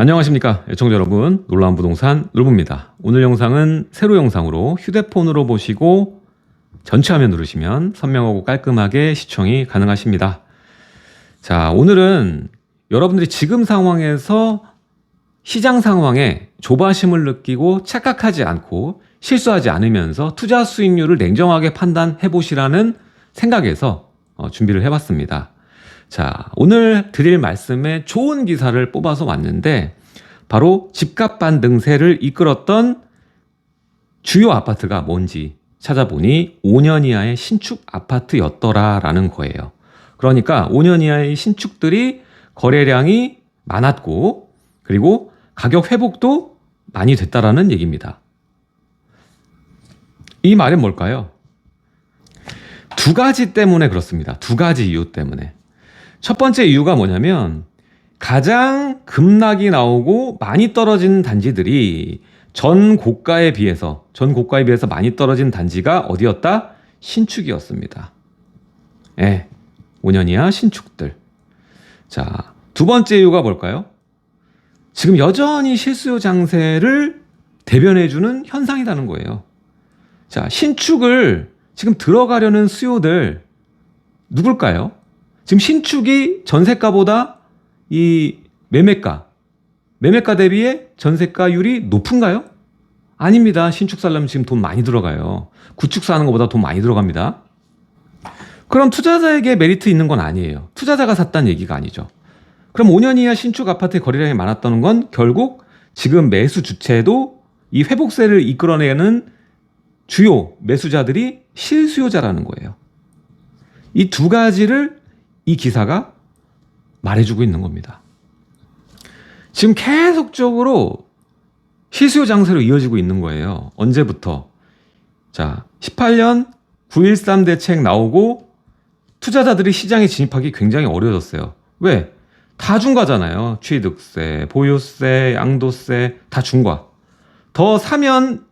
안녕하십니까 애청자 여러분. 놀라운 부동산 놀부입니다. 오늘 영상은 세로 영상으로 휴대폰으로 보시고 전체 화면 누르시면 선명하고 깔끔하게 시청이 가능하십니다. 자 오늘은 여러분들이 지금 상황에서 시장 상황에 조바심을 느끼고 착각하지 않고 실수하지 않으면서 투자 수익률을 냉정하게 판단해 보시라는 생각에서 어, 준비를 해봤습니다. 자, 오늘 드릴 말씀에 좋은 기사를 뽑아서 왔는데 바로 집값 반등세를 이끌었던 주요 아파트가 뭔지 찾아보니 5년 이하의 신축 아파트였더라라는 거예요. 그러니까 5년 이하의 신축들이 거래량이 많았고 그리고 가격 회복도 많이 됐다라는 얘기입니다. 이 말은 뭘까요? 두 가지 때문에 그렇습니다. 두 가지 이유 때문에. 첫 번째 이유가 뭐냐면 가장 급락이 나오고 많이 떨어진 단지들이 전 고가에 비해서 전 고가에 비해서 많이 떨어진 단지가 어디였다? 신축이었습니다. 예. 5년 이하 신축들. 자, 두 번째 이유가 뭘까요? 지금 여전히 실수요 장세를 대변해주는 현상이라는 거예요. 자, 신축을 지금 들어가려는 수요들 누굴까요? 지금 신축이 전세가보다 이 매매가, 매매가 대비에 전세가율이 높은가요? 아닙니다. 신축 살려면 지금 돈 많이 들어가요. 구축 사는 것보다 돈 많이 들어갑니다. 그럼 투자자에게 메리트 있는 건 아니에요. 투자자가 샀다는 얘기가 아니죠. 그럼 5년 이하 신축 아파트의 거래량이 많았다는 건 결국 지금 매수 주체도 이 회복세를 이끌어내는 주요 매수자들이 실수요자라는 거예요. 이 두 가지를 이 기사가 말해주고 있는 겁니다. 지금 계속적으로 실수요 장세로 이어지고 있는 거예요. 언제부터? 자, 18년 9.13 대책 나오고 투자자들이 시장에 진입하기 굉장히 어려워졌어요. 왜? 다 중과잖아요. 취득세, 보유세, 양도세 다 중과. 더 사면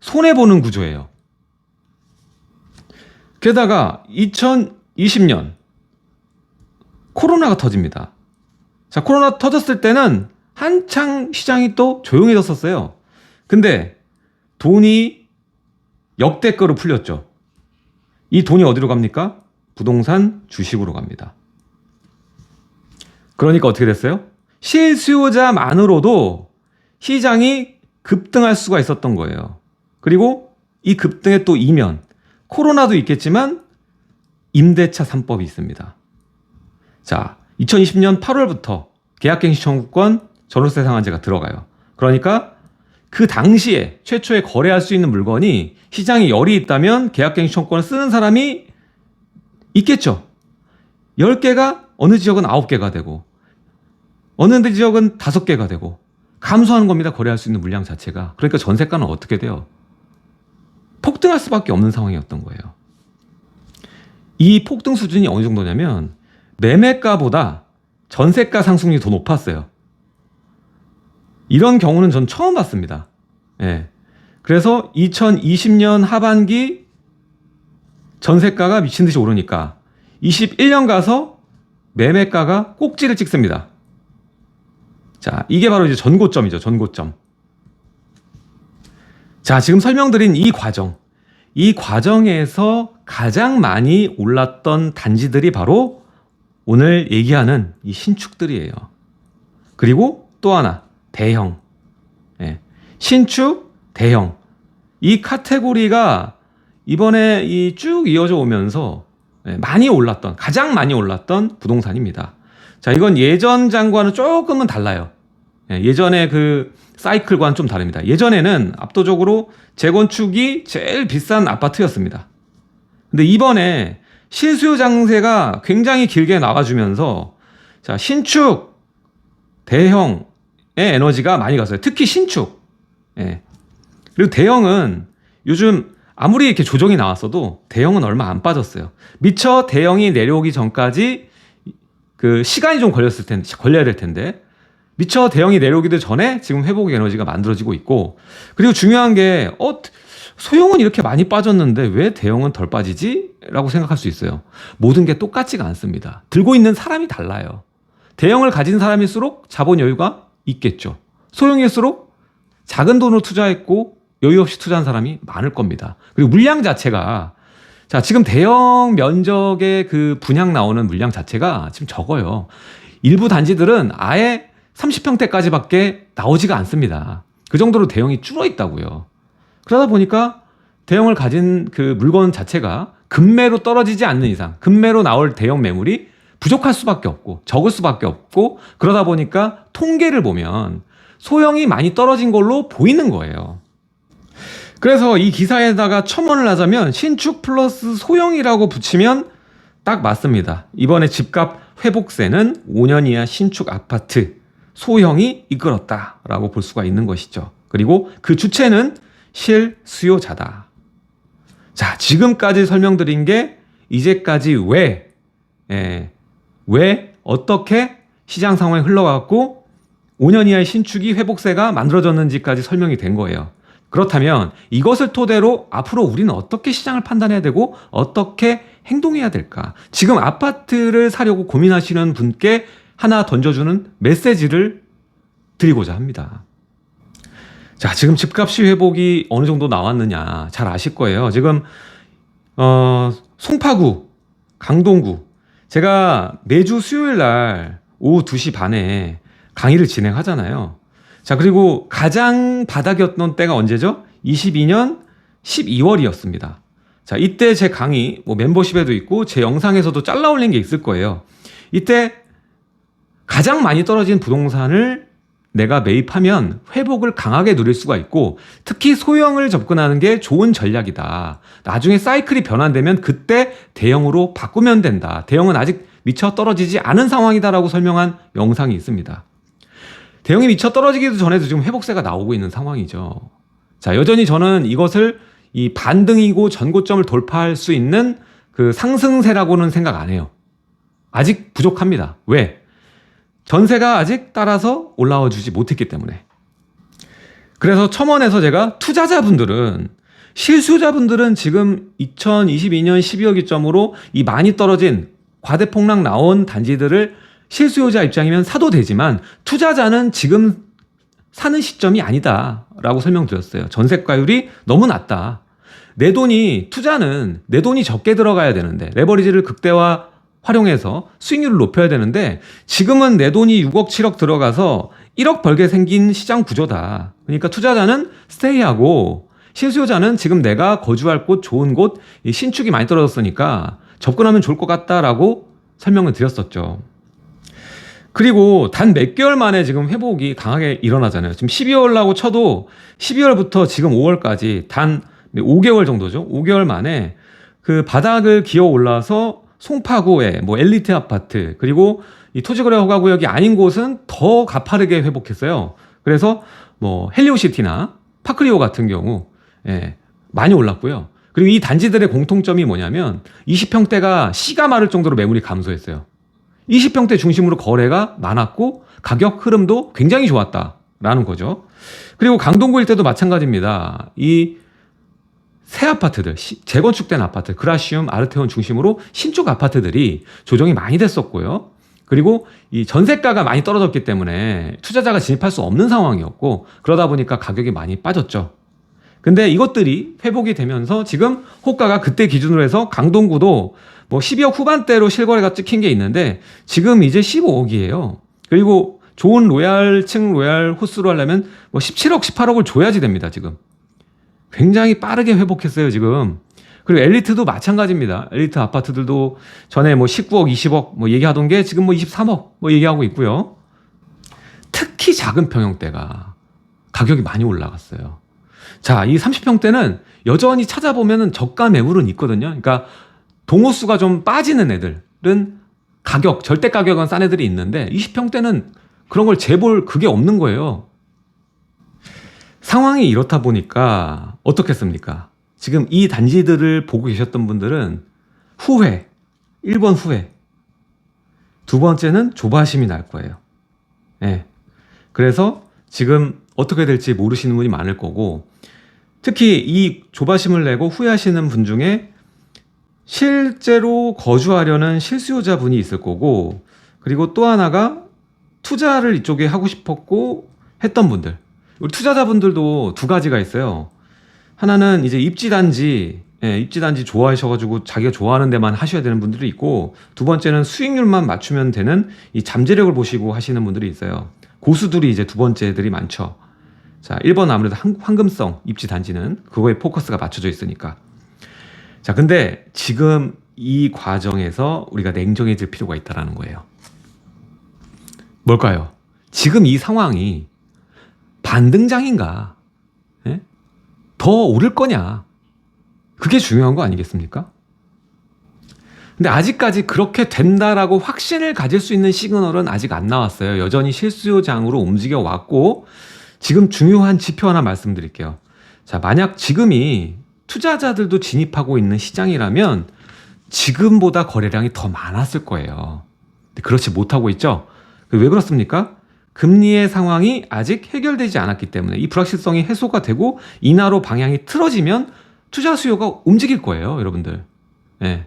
손해 보는 구조예요. 게다가 2020년 코로나가 터집니다. 자, 코로나 터졌을 때는 한창 시장이 또 조용해졌었어요. 근데 돈이 역대가로 풀렸죠. 이 돈이 어디로 갑니까? 부동산 주식으로 갑니다. 그러니까 어떻게 됐어요? 실수요자만으로도 시장이 급등할 수가 있었던 거예요. 그리고 이 급등의 또 이면 코로나도 있겠지만 임대차 3법이 있습니다. 자, 2020년 8월부터 계약갱신 청구권 전월세 상한제가 들어가요. 그러니까 그 당시에 최초에 거래할 수 있는 물건이 시장에 열이 있다면 계약갱신 청구권을 쓰는 사람이 있겠죠. 10개가 어느 지역은 9개가 되고 어느 지역은 5개가 되고 감소하는 겁니다. 거래할 수 있는 물량 자체가. 그러니까 전세가는 어떻게 돼요? 폭등할 수밖에 없는 상황이었던 거예요. 이 폭등 수준이 어느 정도냐면 매매가보다 전세가 상승률이 더 높았어요. 이런 경우는 전 처음 봤습니다. 예. 그래서 2020년 하반기 전세가가 미친 듯이 오르니까 21년 가서 매매가가 꼭지를 찍습니다. 자, 이게 바로 이제 전고점이죠. 전고점. 자, 지금 설명드린 이 과정. 이 과정에서 가장 많이 올랐던 단지들이 바로 오늘 얘기하는 이 신축들이에요. 그리고 또 하나, 대형. 예. 신축, 대형. 이 카테고리가 이번에 이 쭉 이어져 오면서 예, 많이 올랐던, 가장 많이 올랐던 부동산입니다. 자, 이건 예전 장과는 조금은 달라요. 예, 예전에 그 사이클과는 좀 다릅니다. 예전에는 압도적으로 재건축이 제일 비싼 아파트였습니다. 근데 이번에 실수요 장세가 굉장히 길게 나와주면서 자, 신축, 대형의 에너지가 많이 갔어요. 특히 신축. 예. 그리고 대형은 요즘 아무리 이렇게 조정이 나왔어도 대형은 얼마 안 빠졌어요. 미처 대형이 내려오기 전까지 그 시간이 좀 걸렸을 텐데, 걸려야 될 텐데, 미처 대형이 내려오기도 전에 지금 회복 에너지가 만들어지고 있고 그리고 중요한 게 어, 소형은 이렇게 많이 빠졌는데 왜 대형은 덜 빠지지? 라고 생각할 수 있어요. 모든 게 똑같지가 않습니다. 들고 있는 사람이 달라요. 대형을 가진 사람일수록 자본 여유가 있겠죠. 소형일수록 작은 돈으로 투자했고 여유 없이 투자한 사람이 많을 겁니다. 그리고 물량 자체가 자, 지금 대형 면적의 그 분양 나오는 물량 자체가 지금 적어요. 일부 단지들은 아예 30평대까지밖에 나오지가 않습니다. 그 정도로 대형이 줄어 있다고요. 그러다 보니까 대형을 가진 그 물건 자체가 금매로 떨어지지 않는 이상, 금매로 나올 대형 매물이 부족할 수밖에 없고, 적을 수밖에 없고, 그러다 보니까 통계를 보면 소형이 많이 떨어진 걸로 보이는 거예요. 그래서 이 기사에다가 첨언을 하자면 신축 플러스 소형이라고 붙이면 딱 맞습니다. 이번에 집값 회복세는 5년 이하 신축 아파트 소형이 이끌었다라고 볼 수가 있는 것이죠. 그리고 그 주체는 실수요자다. 자, 지금까지 설명드린 게 이제까지 왜, 예, 왜, 어떻게 시장 상황이 흘러갔고 5년 이하의 신축이 회복세가 만들어졌는지까지 설명이 된 거예요. 그렇다면 이것을 토대로 앞으로 우리는 어떻게 시장을 판단해야 되고 어떻게 행동해야 될까? 지금 아파트를 사려고 고민하시는 분께 하나 던져주는 메시지를 드리고자 합니다. 자, 지금 집값이 회복이 어느 정도 나왔느냐 잘 아실 거예요. 지금 어, 송파구, 강동구 제가 매주 수요일 날 오후 2시 반에 강의를 진행하잖아요. 자, 그리고 가장 바닥이었던 때가 언제죠? 22년 12월이었습니다. 자, 이때 제 강의, 뭐 멤버십에도 있고 제 영상에서도 잘라 올린 게 있을 거예요. 이때 가장 많이 떨어진 부동산을 내가 매입하면 회복을 강하게 누릴 수가 있고 특히 소형을 접근하는 게 좋은 전략이다. 나중에 사이클이 변환되면 그때 대형으로 바꾸면 된다. 대형은 아직 미처 떨어지지 않은 상황이다라고 설명한 영상이 있습니다. 대형이 미처 떨어지기도 전에도 지금 회복세가 나오고 있는 상황이죠. 자, 여전히 저는 이것을 이 반등이고 전고점을 돌파할 수 있는 그 상승세라고는 생각 안 해요. 아직 부족합니다. 왜? 전세가 아직 따라서 올라와 주지 못했기 때문에. 그래서 첨언에서 제가 투자자분들은 실수요자분들은 지금 2022년 12월 기점으로 이 많이 떨어진 과대 폭락 나온 단지들을 실수요자 입장이면 사도 되지만 투자자는 지금 사는 시점이 아니다라고 설명드렸어요. 전세가율이 너무 낮다. 내 돈이 투자는 내 돈이 적게 들어가야 되는데 레버리지를 극대화 활용해서 수익률을 높여야 되는데 지금은 내 돈이 6억 7억 들어가서 1억 벌게 생긴 시장 구조다. 그러니까 투자자는 스테이하고 실수요자는 지금 내가 거주할 곳 좋은 곳 신축이 많이 떨어졌으니까 접근하면 좋을 것 같다라고 설명을 드렸었죠. 그리고 단 몇 개월 만에 지금 회복이 강하게 일어나잖아요. 지금 12월라고 쳐도 12월부터 지금 5월까지 단 5개월 정도죠. 5개월 만에 그 바닥을 기어 올라서 송파구에 뭐 엘리트 아파트 그리고 이 토지거래 허가 구역이 아닌 곳은 더 가파르게 회복했어요. 그래서 뭐 헬리오시티나 파크리오 같은 경우 예, 많이 올랐고요. 그리고 이 단지들의 공통점이 뭐냐면 20평대가 씨가 마를 정도로 매물이 감소했어요. 20평대 중심으로 거래가 많았고 가격 흐름도 굉장히 좋았다라는 거죠. 그리고 강동구 일대도 마찬가지입니다. 이 새 아파트들, 시- 재건축된 아파트, 그라시움, 아르테온 중심으로 신축 아파트들이 조정이 많이 됐었고요. 그리고 이 전세가가 많이 떨어졌기 때문에 투자자가 진입할 수 없는 상황이었고 그러다 보니까 가격이 많이 빠졌죠. 근데 이것들이 회복이 되면서 지금 호가가 그때 기준으로 해서 강동구도 뭐 12억 후반대로 실거래가 찍힌 게 있는데 지금 이제 15억이에요. 그리고 좋은 로얄층 로얄 호수로 하려면 뭐 17억, 18억을 줘야지 됩니다, 지금. 굉장히 빠르게 회복했어요, 지금. 그리고 엘리트도 마찬가지입니다. 엘리트 아파트들도 전에 뭐 19억, 20억 뭐 얘기하던 게 지금 뭐 23억 뭐 얘기하고 있고요. 특히 작은 평형대가 가격이 많이 올라갔어요. 자, 이 30평대는 여전히 찾아보면은 저가 매물은 있거든요. 그러니까 동호수가 좀 빠지는 애들은 가격, 절대 가격은 싼 애들이 있는데 20평대는 그런 걸 재볼 그게 없는 거예요. 상황이 이렇다 보니까 어떻겠습니까? 지금 이 단지들을 보고 계셨던 분들은 후회, 1번 후회. 두 번째는 조바심이 날 거예요. 예. 그래서 지금 어떻게 될지 모르시는 분이 많을 거고, 특히 이 조바심을 내고 후회하시는 분 중에 실제로 거주하려는 실수요자 분이 있을 거고, 그리고 또 하나가 투자를 이쪽에 하고 싶었고 했던 분들 우리 투자자분들도 두 가지가 있어요. 하나는 이제 입지단지 예, 입지단지 좋아하셔가지고 자기가 좋아하는 데만 하셔야 되는 분들이 있고 두 번째는 수익률만 맞추면 되는 이 잠재력을 보시고 하시는 분들이 있어요. 고수들이 이제 두 번째들이 많죠. 자, 1번 아무래도 한- 황금성 입지단지는 그거에 포커스가 맞춰져 있으니까. 자, 근데 지금 이 과정에서 우리가 냉정해질 필요가 있다라는 거예요. 뭘까요? 지금 이 상황이 반등장인가? 예? 더 오를 거냐? 그게 중요한 거 아니겠습니까? 근데 아직까지 그렇게 된다라고 확신을 가질 수 있는 시그널은 아직 안 나왔어요. 여전히 실수요장으로 움직여 왔고, 지금 중요한 지표 하나 말씀드릴게요. 자, 만약 지금이 투자자들도 진입하고 있는 시장이라면 지금보다 거래량이 더 많았을 거예요. 그렇지 못하고 있죠? 왜 그렇습니까? 금리의 상황이 아직 해결되지 않았기 때문에 이 불확실성이 해소가 되고 인하로 방향이 틀어지면 투자 수요가 움직일 거예요, 여러분들. 예.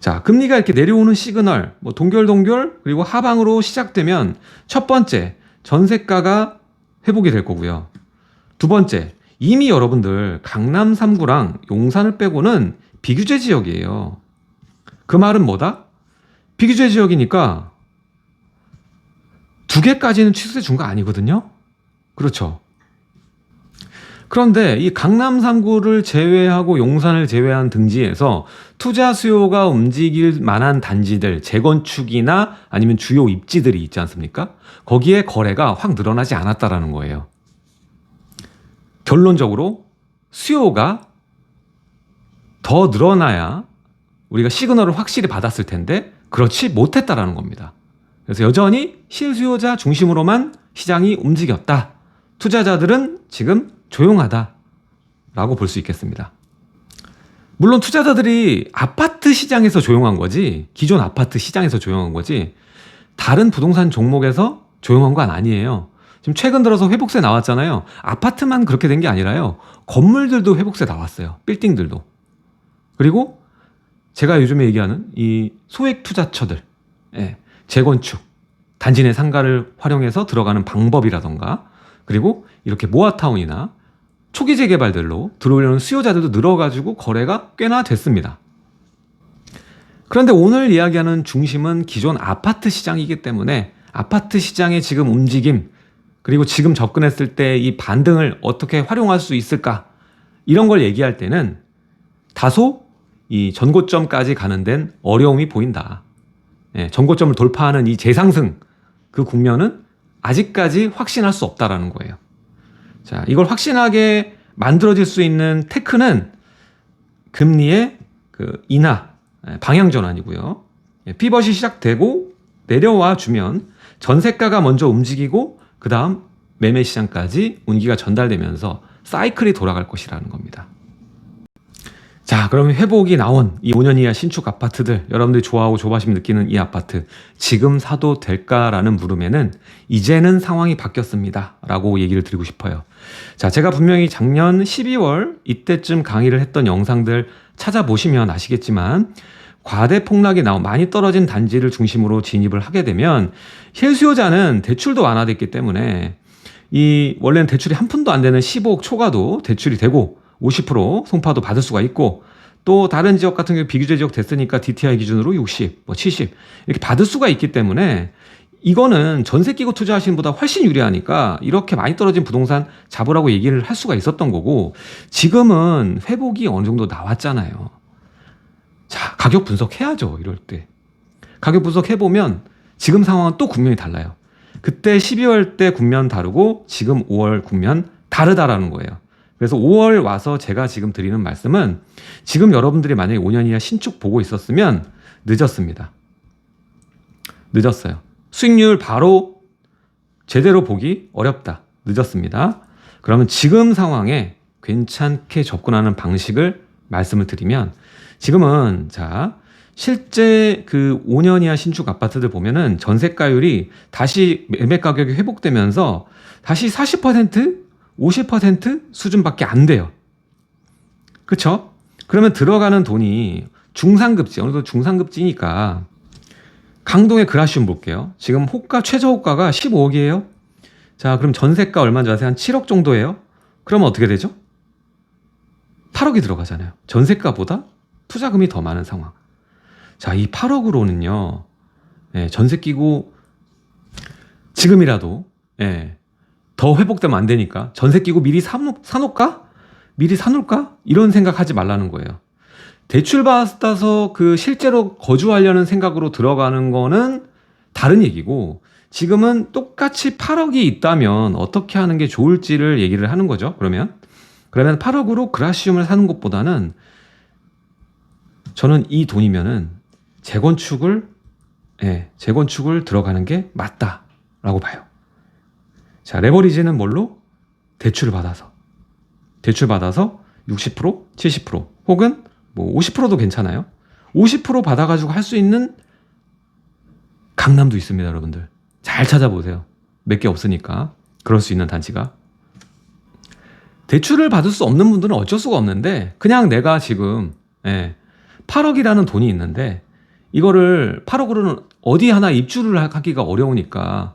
자, 금리가 이렇게 내려오는 시그널, 뭐 동결 동결 그리고 하방으로 시작되면 첫 번째 전세가가 회복이 될 거고요. 두 번째 이미 여러분들 강남 3구랑 용산을 빼고는 비규제 지역이에요. 그 말은 뭐다? 비규제 지역이니까 두 개까지는 취소해 준 거 아니거든요. 그렇죠. 그런데 이 강남 3구를 제외하고 용산을 제외한 등지에서 투자 수요가 움직일 만한 단지들, 재건축이나 아니면 주요 입지들이 있지 않습니까? 거기에 거래가 확 늘어나지 않았다라는 거예요. 결론적으로 수요가 더 늘어나야 우리가 시그널을 확실히 받았을 텐데 그렇지 못했다라는 겁니다. 그래서 여전히 실수요자 중심으로만 시장이 움직였다. 투자자들은 지금 조용하다 라고 볼 수 있겠습니다. 물론 투자자들이 아파트 시장에서 조용한 거지, 기존 아파트 시장에서 조용한 거지, 다른 부동산 종목에서 조용한 건 아니에요. 지금 최근 들어서 회복세 나왔잖아요. 아파트만 그렇게 된 게 아니라요. 건물들도 회복세 나왔어요. 빌딩들도. 그리고 제가 요즘에 얘기하는 이 소액 투자처들, 예, 재건축, 단지 내 상가를 활용해서 들어가는 방법이라던가, 그리고 이렇게 모아타운이나 초기 재개발들로 들어오려는 수요자들도 늘어가지고 거래가 꽤나 됐습니다. 그런데 오늘 이야기하는 중심은 기존 아파트 시장이기 때문에 아파트 시장의 지금 움직임, 그리고 지금 접근했을 때 이 반등을 어떻게 활용할 수 있을까? 이런 걸 얘기할 때는 다소 이 전고점까지 가는 데는 어려움이 보인다. 예, 전고점을 돌파하는 이 재상승 그 국면은 아직까지 확신할 수 없다라는 거예요. 자, 이걸 확신하게 만들어질 수 있는 테크는 금리의 그 인하 예, 방향 전환이고요. 예, 피벗이 시작되고 내려와 주면 전세가가 먼저 움직이고 그 다음 매매 시장까지 운기가 전달되면서 사이클이 돌아갈 것이라는 겁니다. 자, 그러면 회복이 나온 이 5년 이하 신축 아파트들, 여러분들이 좋아하고 조바심 느끼는 이 아파트, 지금 사도 될까라는 물음에는 이제는 상황이 바뀌었습니다. 라고 얘기를 드리고 싶어요. 자, 제가 분명히 작년 12월 이때쯤 강의를 했던 영상들 찾아보시면 아시겠지만, 과대 폭락이 나온 많이 떨어진 단지를 중심으로 진입을 하게 되면 실수요자는 대출도 완화됐기 때문에 이 원래는 대출이 한 푼도 안 되는 15억 초과도 대출이 되고 50% 송파도 받을 수가 있고 또 다른 지역 같은 경우 비규제 지역 됐으니까 DTI 기준으로 60, 뭐 70 이렇게 받을 수가 있기 때문에 이거는 전세 끼고 투자하시는 보다 훨씬 유리하니까 이렇게 많이 떨어진 부동산 잡으라고 얘기를 할 수가 있었던 거고 지금은 회복이 어느 정도 나왔잖아요. 자, 가격 분석해야죠. 이럴 때. 가격 분석해보면 지금 상황은 또 국면이 달라요. 그때 12월 때 국면 다르고 지금 5월 국면 다르다라는 거예요. 그래서 5월 와서 제가 지금 드리는 말씀은 지금 여러분들이 만약에 5년 이하 신축 보고 있었으면 늦었습니다. 늦었어요. 수익률 바로 제대로 보기 어렵다. 늦었습니다. 그러면 지금 상황에 괜찮게 접근하는 방식을 말씀을 드리면 지금은 자 실제 그 5년 이하 신축 아파트들 보면은 전세가율이 다시 매매 가격이 회복되면서 다시 40% 50% 수준밖에 안 돼요. 그렇죠? 그러면 들어가는 돈이 중상급지 어느 정도 중상급지니까 강동의 그라시움 볼게요. 지금 호가 최저 호가가 15억이에요. 자, 그럼 전세가 얼마인지 아세요? 한 7억 정도예요. 그러면 어떻게 되죠? 8억이 들어가잖아요. 전세가보다 투자금이 더 많은 상황. 자, 이 8억으로는요. 예, 전세 끼고 지금이라도 예, 더 회복되면 안 되니까 전세 끼고 미리 사놓, 사놓을까? 미리 사놓을까? 이런 생각하지 말라는 거예요. 대출 받아서 그 실제로 거주하려는 생각으로 들어가는 거는 다른 얘기고 지금은 똑같이 8억이 있다면 어떻게 하는 게 좋을지를 얘기를 하는 거죠. 그러면 그러면 8억으로 그라시움을 사는 것보다는 저는 이 돈이면은 재건축을 예, 재건축을 들어가는 게 맞다라고 봐요. 자, 레버리지는 뭘로? 대출을 받아서. 대출 받아서 60%, 70% 혹은 뭐 50%도 괜찮아요. 50% 받아가지고 할 수 있는 강남도 있습니다, 여러분들. 잘 찾아보세요. 몇 개 없으니까. 그럴 수 있는 단지가. 대출을 받을 수 없는 분들은 어쩔 수가 없는데, 그냥 내가 지금, 예, 8억이라는 돈이 있는데, 이거를 8억으로는 어디 하나 입주를 하기가 어려우니까,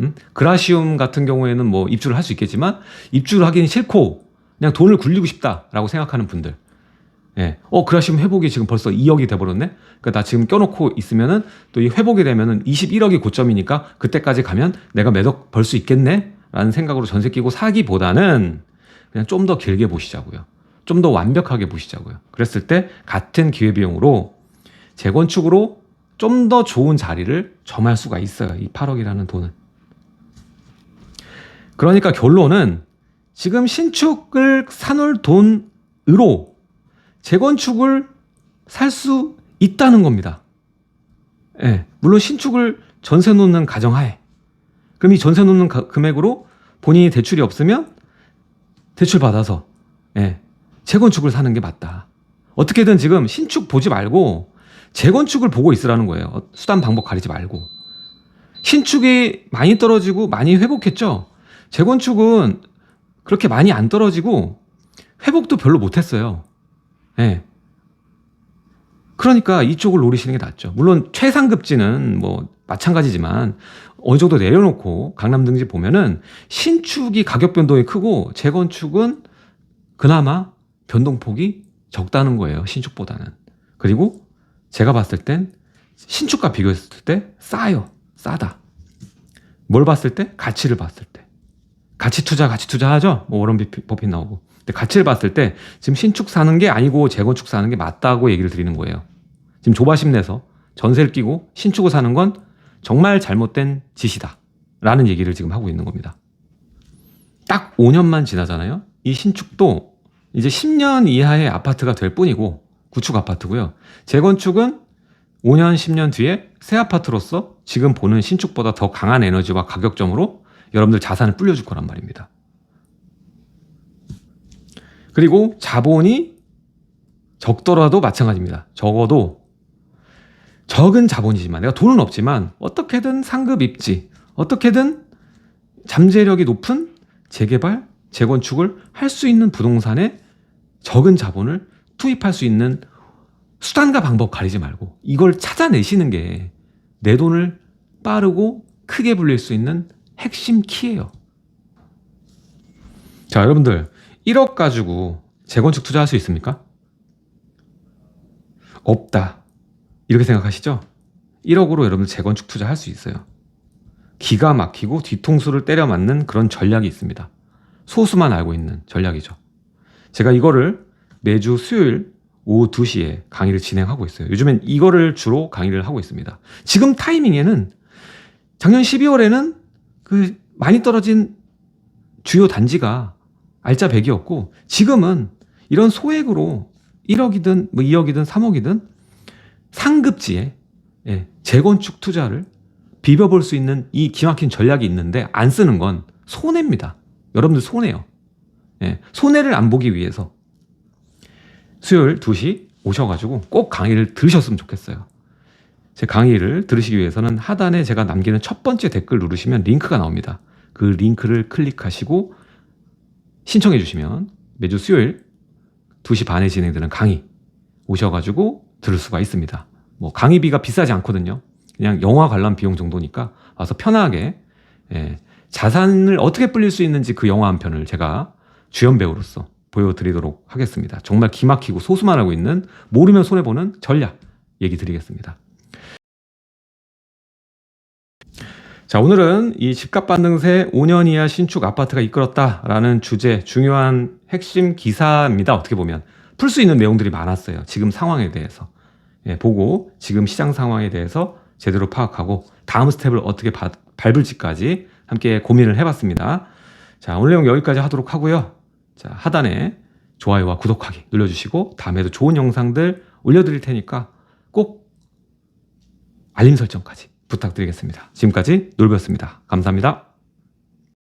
음? 그라시움 같은 경우에는 뭐 입주를 할 수 있겠지만, 입주를 하기는 싫고, 그냥 돈을 굴리고 싶다라고 생각하는 분들. 예. 어, 그라시움 회복이 지금 벌써 2억이 돼버렸네? 그니까 나 지금 껴놓고 있으면은 또 이 회복이 되면은 21억이 고점이니까 그때까지 가면 내가 몇억벌수 있겠네? 라는 생각으로 전세 끼고 사기보다는 그냥 좀 더 길게 보시자고요. 좀 더 완벽하게 보시자고요. 그랬을 때 같은 기회비용으로 재건축으로 좀 더 좋은 자리를 점할 수가 있어요. 이 8억이라는 돈은. 그러니까 결론은 지금 신축을 사놓을 돈으로 재건축을 살 수 있다는 겁니다. 예, 물론 신축을 전세 놓는 가정하에. 그럼 이 전세 놓는 가- 금액으로 본인이 대출이 없으면 대출 받아서 예, 재건축을 사는 게 맞다. 어떻게든 지금 신축 보지 말고 재건축을 보고 있으라는 거예요. 어, 수단 방법 가리지 말고. 신축이 많이 떨어지고 많이 회복했죠. 재건축은 그렇게 많이 안 떨어지고 회복도 별로 못했어요. 예. 그러니까 이쪽을 노리시는 게 낫죠. 물론 최상급지는 뭐 마찬가지지만 어느 정도 내려놓고 강남 등지 보면은 신축이 가격 변동이 크고 재건축은 그나마 변동폭이 적다는 거예요. 신축보다는. 그리고 제가 봤을 땐 신축과 비교했을 때 싸요. 싸다. 뭘 봤을 때? 가치를 봤을 때. 가치 투자, 가치 투자 하죠? 뭐 워런 버핏 나오고. 근데 가치를 봤을 때 지금 신축 사는 게 아니고 재건축 사는 게 맞다고 얘기를 드리는 거예요. 지금 조바심 내서 전세를 끼고 신축을 사는 건 정말 잘못된 짓이다. 라는 얘기를 지금 하고 있는 겁니다. 딱 5년만 지나잖아요. 이 신축도 이제 10년 이하의 아파트가 될 뿐이고 구축 아파트고요. 재건축은 5년, 10년 뒤에 새 아파트로서 지금 보는 신축보다 더 강한 에너지와 가격점으로 여러분들 자산을 불려줄 거란 말입니다. 그리고 자본이 적더라도 마찬가지입니다. 적어도 적은 자본이지만 내가 돈은 없지만 어떻게든 상급 입지, 어떻게든 잠재력이 높은 재개발, 재건축을 할 수 있는 부동산에 적은 자본을 투입할 수 있는 수단과 방법 가리지 말고 이걸 찾아내시는 게 내 돈을 빠르고 크게 불릴 수 있는 핵심 키예요. 자, 여러분들 1억 가지고 재건축 투자할 수 있습니까? 없다. 이렇게 생각하시죠? 1억으로 여러분들 재건축 투자할 수 있어요. 기가 막히고 뒤통수를 때려 맞는 그런 전략이 있습니다. 소수만 알고 있는 전략이죠. 제가 이거를 매주 수요일 오후 2시에 강의를 진행하고 있어요. 요즘엔 이거를 주로 강의를 하고 있습니다. 지금 타이밍에는 작년 12월에는 그 많이 떨어진 주요 단지가 알짜 100이었고 지금은 이런 소액으로 1억이든 뭐 2억이든 3억이든 상급지에 예, 재건축 투자를 비벼볼 수 있는 이 기막힌 전략이 있는데 안 쓰는 건 손해입니다. 여러분들 손해요. 예, 손해를 안 보기 위해서 수요일 2시 오셔가지고 꼭 강의를 들으셨으면 좋겠어요. 제 강의를 들으시기 위해서는 하단에 제가 남기는 첫 번째 댓글 누르시면 링크가 나옵니다. 그 링크를 클릭하시고 신청해 주시면 매주 수요일 2시 반에 진행되는 강의 오셔가지고 들을 수가 있습니다. 뭐 강의비가 비싸지 않거든요. 그냥 영화 관람 비용 정도니까 와서 편하게 예, 자산을 어떻게 불릴 수 있는지 그 영화 한 편을 제가 주연 배우로서 보여드리도록 하겠습니다. 정말 기막히고 소수만 하고 있는 모르면 손해 보는 전략 얘기 드리겠습니다. 자, 오늘은 이 집값 반등세 5년 이하 신축 아파트가 이끌었다라는 주제, 중요한 핵심 기사입니다. 어떻게 보면. 풀 수 있는 내용들이 많았어요. 지금 상황에 대해서. 예, 보고 지금 시장 상황에 대해서 제대로 파악하고 다음 스텝을 어떻게 바- 밟을지까지 함께 고민을 해봤습니다. 자, 오늘 내용 여기까지 하도록 하고요. 자, 하단에 좋아요와 구독하기 눌러주시고 다음에도 좋은 영상들 올려드릴 테니까 꼭 알림 설정까지 부탁드리겠습니다. 지금까지 놀배였습니다. 감사합니다.